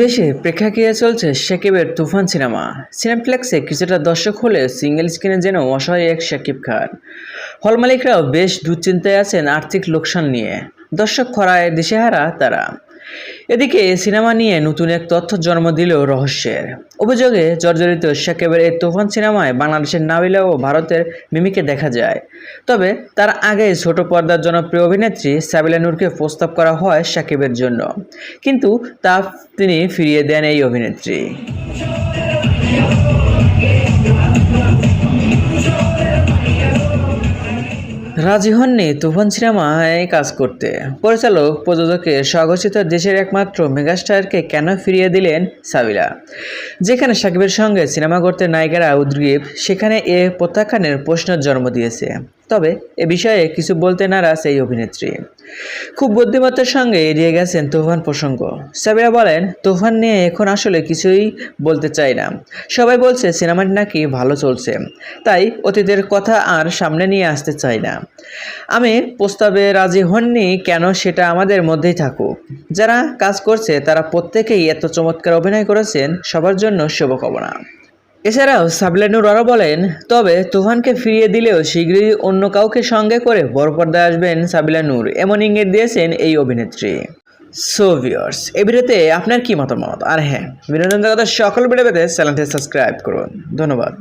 দেশে প্রেক্ষাগৃহে চলছে শেকিবের তুফান সিনেমা। সিনেপ্লেক্সে কিছুটা দর্শক হলে সিঙ্গেল স্ক্রিনে যেন অসহায় এক শাকিব খান। হল মালিকরাও বেশ দুশ্চিন্তায় আছেন আর্থিক লোকসান নিয়ে। দর্শক খরায় দিশেহারা তারা। এদিকে সিনেমা নিয়ে নতুন এক তথ্য জন্ম দিল রহস্যের। অভিযোগে জর্জরিত সাকিবের এই তুফান সিনেমায় বাংলাদেশের নাবিলা ও ভারতের মিমিকে দেখা যায়। তবে তার আগে ছোট পর্দার জনপ্রিয় অভিনেত্রী সাবিলা নূরকে প্রস্তাব করা হয় শাকিবের জন্য। কিন্তু তা তিনি ফিরিয়ে দেন এই অভিনেত্রী। রাজি হননি তুফান সিনেমায় কাজ করতে। পরিচালক, প্রযোজকের স্বঘোষিত দেশের একমাত্র মেগাস্টারকে কেন ফিরিয়ে দিলেন সাবিলা? যেখানে সাকিবের সঙ্গে সিনেমা করতে নায়িকারা উদ্গ্রীব, সেখানে এ প্রত্যাখ্যানের প্রশ্নের জন্ম দিয়েছে। তবে এ বিষয়ে কিছু বলতে নারাজ এই অভিনেত্রী। খুব বুদ্ধিমত্তার সঙ্গে এড়িয়ে গেছেন তুফান প্রসঙ্গ। সাবিরা বলেন, তুফান নিয়ে এখন আসলে কিছুই বলতে চাই না। সবাই বলছে, সিনেমাটি নাকি ভালো চলছে। তাই অতীতের কথা আর সামনে নিয়ে আসতে চাই না। আমি প্রস্তাবে রাজি হননি কেন সেটা আমাদের মধ্যেই থাকুক। যারা কাজ করছে, তারা প্রত্যেকেই এত চমৎকার অভিনয় করেছেন, সবার জন্য শুভকামনা। এছাড়াও সাবলানুর আরও বলেন, তবে তুফানকে ফিরিয়ে দিলেও শীঘ্রই অন্য কাউকে সঙ্গে করে বড় পর্দায় আসবেন সাবিলানুর এমন ইঙ্গিত দিয়েছেন এই অভিনেত্রী। সো ভিউয়ার্স এই ভিডিওতে আপনার কী মতামত? আর হ্যাঁ বিনোদন জগতের সকল ভিডিও পেতে চ্যানেলটি সাবস্ক্রাইব করুন। ধন্যবাদ।